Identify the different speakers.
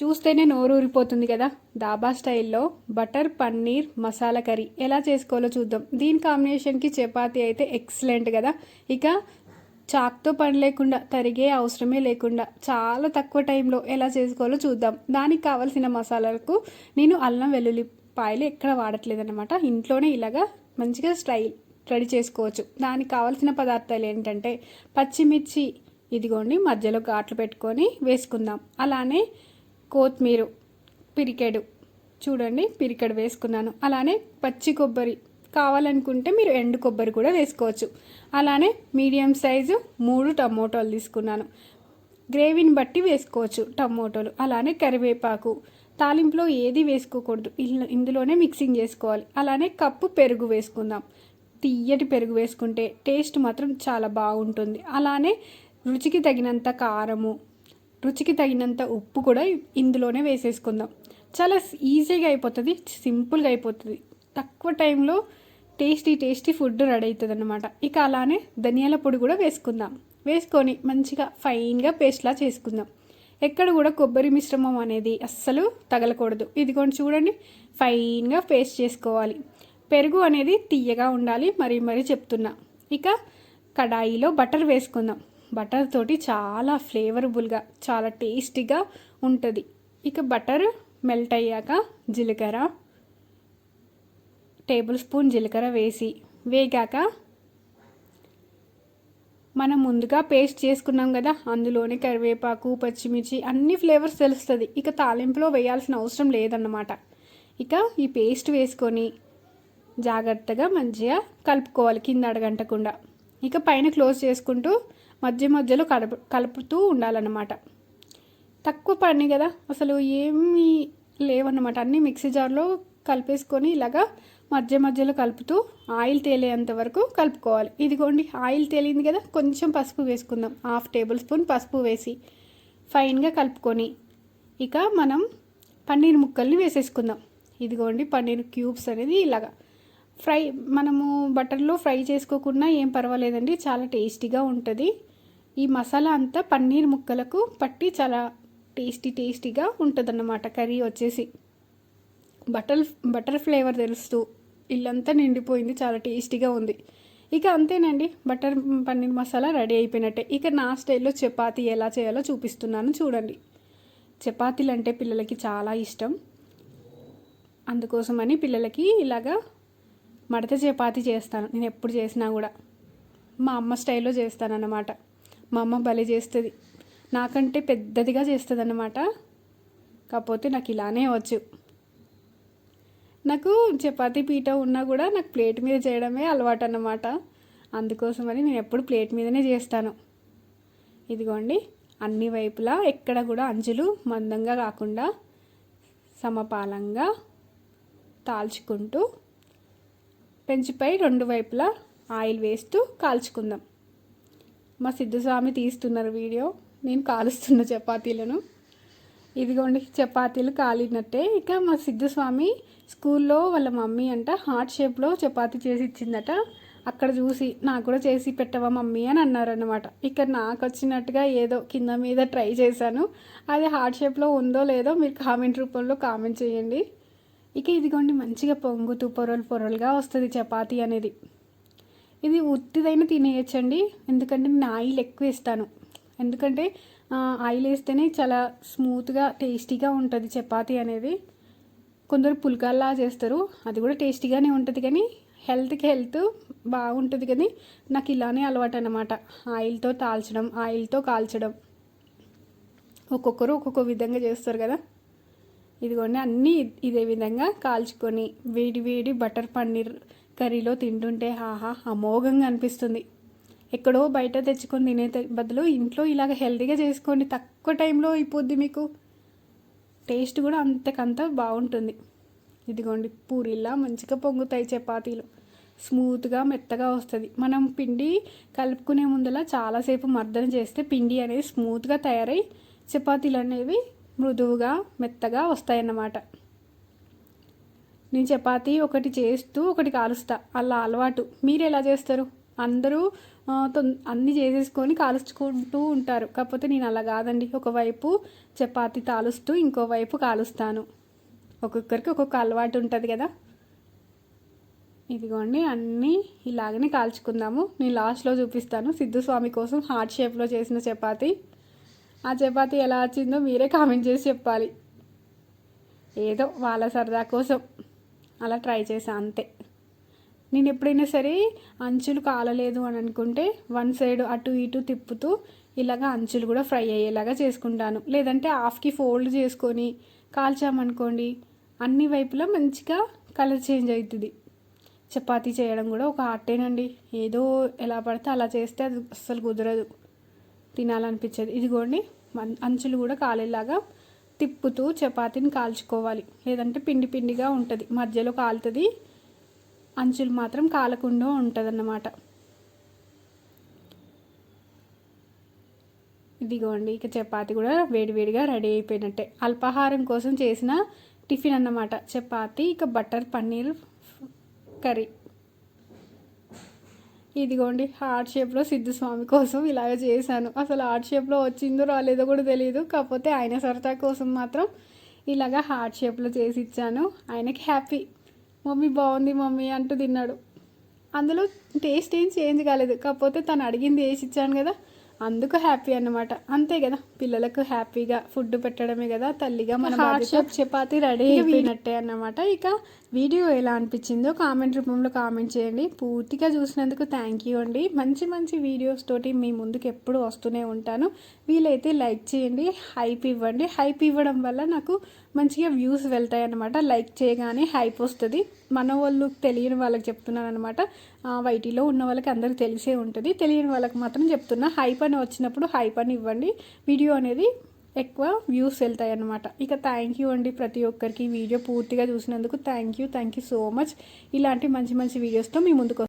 Speaker 1: చూస్తేనే నోరు ఊరిపోతుంది కదా. దాబా స్టైల్లో బటర్ పన్నీర్ మసాలా కర్రీ ఎలా చేసుకోవాలో చూద్దాం. దీని కాంబినేషన్కి చపాతీ అయితే ఎక్సలెంట్ కదా. ఇక చాక్తో పని లేకుండా తరిగే అవసరమే లేకుండా చాలా తక్కువ టైంలో ఎలా చేసుకోవాలో చూద్దాం. దానికి కావాల్సిన మసాలాలకు నేను అల్లం వెల్లుల్లిపాయలు ఎక్కడ వాడట్లేదన్నమాట. ఇంట్లోనే ఇలాగా మంచిగా స్టైల్ రెడీ చేసుకోవచ్చు. దానికి కావాల్సిన పదార్థాలు ఏంటంటే పచ్చిమిర్చి ఇదిగోండి మధ్యలో ఘాట్లు పెట్టుకొని వేసుకుందాం. అలానే కొత్తిమీర పిరికెడు. చూడండి పిరికెడు వేసుకున్నాను. అలానే పచ్చి కొబ్బరి కావాలనుకుంటే మీరు ఎండు కొబ్బరి కూడా వేసుకోవచ్చు. అలానే మీడియం సైజు మూడు టమోటాలు తీసుకున్నాను. గ్రేవీని బట్టి వేసుకోవచ్చు టమోటాలు. అలానే కరివేపాకు. తాలింపులో ఏది వేసుకోకూడదు. ఇందులోనే మిక్సింగ్ చేసుకోవాలి. అలానే కప్పు పెరుగు వేసుకుందాం. తీయటి పెరుగు వేసుకుంటే టేస్ట్ మాత్రం చాలా బాగుంటుంది. అలానే రుచికి తగినంత కారము రుచికి తగినంత ఉప్పు కూడా ఇందులోనే వేసేసుకుందాం. చాలా ఈజీగా అయిపోతుంది సింపుల్గా అయిపోతుంది. తక్కువ టైంలో టేస్టీ టేస్టీ ఫుడ్ రెడీ అవుతుంది అనమాట ఇక అలానే ధనియాల పొడి కూడా వేసుకుందాం. వేసుకొని మంచిగా ఫైన్గా పేస్ట్లా చేసుకుందాం. ఎక్కడ కూడా కొబ్బరి మిశ్రమం అనేది అస్సలు తగలకూడదు. ఇదిగోండి చూడండి ఫైన్గా పేస్ట్ చేసుకోవాలి. పెరుగు అనేది తీయగా ఉండాలి మరీ మరీ చెప్తున్నా. ఇక కడాయిలో బటర్ వేసుకుందాం. బటర్ తోటి చాలా ఫ్లేవరబుల్గా చాలా టేస్టీగా ఉంటుంది. ఇక బటర్ మెల్ట్ అయ్యాక జీలకర్ర టేబుల్ స్పూన్ జీలకర్ర వేసి వేగాక మనం ముందుగా పేస్ట్ చేసుకున్నాం కదా అందులోనే కరివేపాకు పచ్చిమిర్చి అన్ని ఫ్లేవర్స్ తెలుస్తుంది. ఇక తాలింపులో వేయాల్సిన అవసరం లేదన్నమాట. ఇక ఈ పేస్ట్ వేసుకొని జాగ్రత్తగా మంచిగా కలుపుకోవాలి కింద అడగంటకుండా ఇక పైన క్లోజ్ చేసుకుంటూ మధ్య మధ్యలో కలప కలుపుతూ ఉండాలన్నమాట. తక్కువ పని కదా అసలు ఏమీ లేవన్నమాట. అన్నీ మిక్సీ జార్లో కలిపేసుకొని ఇలాగా మధ్య మధ్యలో కలుపుతూ ఆయిల్ తేలేంత వరకు కలుపుకోవాలి. ఇదిగోండి ఆయిల్ తేలింది కదా కొంచెం పసుపు వేసుకుందాం. హాఫ్ టేబుల్ స్పూన్ పసుపు వేసి ఫైన్గా కలుపుకొని ఇక మనం పన్నీర్ ముక్కల్ని వేసేసుకుందాం. ఇదిగోండి పన్నీర్ క్యూబ్స్ అనేది ఇలాగా ఫ్రై మనము బటర్లో ఫ్రై చేసుకోకుండా ఏం పర్వాలేదండి చాలా టేస్టీగా ఉంటుంది. ఈ మసాలా అంతా పన్నీర్ ముక్కలకు పట్టి చాలా టేస్టీ టేస్టీగా ఉంటుందన్నమాట. కర్రీ వచ్చేసి బటర్ బటర్ ఫ్లేవర్ తెలుస్తూ ఇల్లంతా నిండిపోయింది చాలా టేస్టీగా ఉంది. ఇక అంతేనండి బటర్ పన్నీర్ మసాలా రెడీ అయిపోయినట్టే. ఇక నా స్టైల్లో చపాతీ ఎలా చేయాలో చూపిస్తున్నాను చూడండి. చపాతీలు అంటే పిల్లలకి చాలా ఇష్టం. అందుకోసమని పిల్లలకి ఇలాగా మడత చపాతీ చేస్తాను. నేను ఎప్పుడు చేసినా కూడా. మా అమ్మ స్టైల్లో చేస్తాను అన్నమాట మా అమ్మ భలే చేస్తుంది. నాకంటే పెద్దదిగా చేస్తుంది అన్నమాట కాకపోతే నాకు ఇలానే వచ్చు. నాకు చపాతీ పీట ఉన్నా కూడా నాకు ప్లేట్ మీద చేయడమే అలవాటు అన్నమాట అందుకోసమని నేను ఎప్పుడు ప్లేట్ మీదనే చేస్తాను. ఇదిగోండి అన్ని వైపులా ఎక్కడ కూడా అంచులు మందంగా కాకుండా సమపాలంగా తాల్చుకుంటూ పెంచిపై రెండు వైపులా ఆయిల్ వేస్తూ కాల్చుకుందాం. మా సిద్ధస్వామి తీస్తున్నారు వీడియో. నేను కాలుస్తున్న చపాతీలను. ఇదిగోండి చపాతీలు కాలినట్టే. ఇక మా సిద్ధస్వామి స్కూల్లో వాళ్ళ మమ్మీ అంట హార్ట్ షేప్లో చపాతీ చేసి ఇచ్చిందట. అక్కడ చూసి నాకు కూడా చేసి పెట్టవా మమ్మీ? అని అన్నారనమాట ఇక నాకు వచ్చినట్టుగా ఏదో కింద మీద ట్రై చేశాను. అది హార్ట్ షేప్లో ఉందో లేదో మీరు కామెంట్ రూపంలో కామెంట్ చేయండి. ఇక ఇదిగోండి మంచిగా పొంగుతూ పొరలు పొరలుగా వస్తుంది చపాతీ అనేది. ఇది ఉత్తిదైనా తినేయచ్చండి. ఎందుకంటే నేను ఆయిల్ ఎక్కువ వేస్తాను. ఎందుకంటే ఆయిల్ వేస్తేనే చాలా స్మూత్గా టేస్టీగా ఉంటుంది చపాతీ అనేది. కొందరు పుల్కాల్లా చేస్తారు. అది కూడా టేస్టీగానే ఉంటుంది కానీ హెల్త్కి హెల్త్ బాగుంటుంది కానీ నాకు ఇలానే అలవాటు అనమాట ఆయిల్తో తాల్చడం ఆయిల్తో కాల్చడం. ఒక్కొక్కరు ఒక్కొక్క విధంగా చేస్తారు కదా. ఇదిగోండి అన్నీ ఇదే విధంగా కాల్చుకొని వేడి వేడి బటర్ పన్నీర్ కర్రీలో తింటుంటే ఆహా అమోఘంగా అనిపిస్తుంది. ఎక్కడో బయట తెచ్చుకొని తినే బదులు ఇంట్లో ఇలాగ హెల్తీగా చేసుకోండి తక్కువ టైంలో అయిపోద్ది మీకు. టేస్ట్ కూడా అంతకంత బాగుంటుంది. ఇదిగోండి పూరిలా మంచిగా పొంగుతాయి చపాతీలు. స్మూత్గా మెత్తగా వస్తుంది. మనం పిండి కలుపుకునే ముందులా చాలాసేపు మర్దన చేస్తే పిండి అనేది స్మూత్గా తయారై చపాతీలు అనేవి మృదువుగా మెత్తగా వస్తాయన్నమాట. నేను చపాతి ఒకటి చేస్తూ ఒకటి కాలుస్తా. అలా అలవాటు. మీరు ఎలా చేస్తారు? అందరూ అన్ని తొం- అన్నీ చేసేసుకొని కాలుచుకుంటూ ఉంటారు. కాకపోతే నేను అలా కాదండి. ఒకవైపు చపాతి తాలుస్తూ ఇంకోవైపు కాలుస్తాను. ఒక్కొక్కరికి ఒక్కొక్క అలవాటు ఉంటుంది కదా? ఇదిగోండి అన్నీ ఇలాగనే కాల్చుకుందాము. నేను లాస్ట్లో చూపిస్తాను. సిద్ధు స్వామి కోసం హార్ట్ షేప్లో చేసిన చపాతి. ఆ చపాతి ఎలా వచ్చిందో మీరే కామెంట్ చేసి చెప్పాలి. ఏదో వాళ్ళ సరదా కోసం. అలా ట్రై చేసా అంతే. నేను ఎప్పుడైనా సరే అంచులు కాలలేదు అని అనుకుంటే వన్ సైడ్ అటు ఇటు తిప్పుతూ ఇలాగా అంచులు కూడా ఫ్రై అయ్యేలాగా చేసుకుంటాను. లేదంటే హాఫ్కి ఫోల్డ్ చేసుకొని కాల్చామనుకోండి అన్ని వైపులా మంచిగా కలర్ చేంజ్ అవుతుంది చపాతీ చేయడం కూడా ఒక ఆర్టేనండి. ఏదో ఎలా పడితే అలా చేస్తే అది అస్సలు కుదరదు. తినాలనిపించేది. ఇదిగోండి అంచులు కూడా కాలేలాగా తిప్పుతూ చపాతీని కాల్చుకోవాలి. లేదంటే పిండి పిండిగా ఉంటుంది. మధ్యలో కాలుతుంది. అంచులు మాత్రం కాలకుండా ఉంటుంది అన్నమాట ఇదిగోండి ఇక చపాతి కూడా వేడివేడిగా రెడీ అయిపోయినట్టే. అల్పాహారం కోసం చేసిన టిఫిన్ అన్నమాట. చపాతి ఇక బటర్ పన్నీర్ కర్రీ. ఇదిగోండి హార్ట్ షేప్లో సిద్ధు స్వామి కోసం ఇలాగ చేశాను. అసలు హార్ట్ షేప్లో వచ్చిందో రాలేదో కూడా తెలియదు కాకపోతే ఆయన సరదా కోసం మాత్రం ఇలాగ హార్ట్ షేప్లో చేసి ఇచ్చాను. ఆయనకి హ్యాపీ మమ్మీ బాగుంది మమ్మీ అంటూ తిన్నాడు. అందులో టేస్ట్ ఏం చేంజ్ కాలేదు. కాకపోతే తను అడిగింది వేసి ఇచ్చాను కదా అందుకు హ్యాపీ అన్నమాట. అంతే కదా పిల్లలకు హ్యాపీగా ఫుడ్ పెట్టడమే కదా తల్లిగా మన హార్ట్ షేప్ చపాతి రెడీ అయిపోయినట్టే అన్నమాట. ఇక వీడియో ఎలా అనిపించిందో కామెంట్ రూపంలో కామెంట్ చేయండి. పూర్తిగా చూసినందుకు థ్యాంక్ యూ అండి. మంచి మంచి వీడియోస్ తోటి మీ ముందుకు ఎప్పుడు వస్తూనే ఉంటాను. వీలైతే లైక్ చేయండి హైప్ ఇవ్వండి. హైప్ ఇవ్వడం వల్ల నాకు మంచిగా వ్యూస్ వెళ్తాయి అన్నమాట లైక్ చేయగానే హైప్ వస్తుంది. మన వాళ్ళు తెలియని వాళ్ళకి చెప్తున్నాను అనమాట వైటీలో ఉన్న వాళ్ళకి అందరికీ తెలిసే ఉంటుంది. తెలియని వాళ్ళకి మాత్రం చెప్తున్నా. హైప్ అని వచ్చినప్పుడు హైప్ అని ఇవ్వండి. వీడియో అనేది ఎక్కువ వ్యూస్ వెళ్తాయి అన్నమాట ఇక థ్యాంక్ యూ అండి ప్రతి ఒక్కరికి. వీడియో పూర్తిగా చూసినందుకు thank you thank you so much ఇలాంటి మంచి మంచి వీడియోస్తో మీ ముందుకు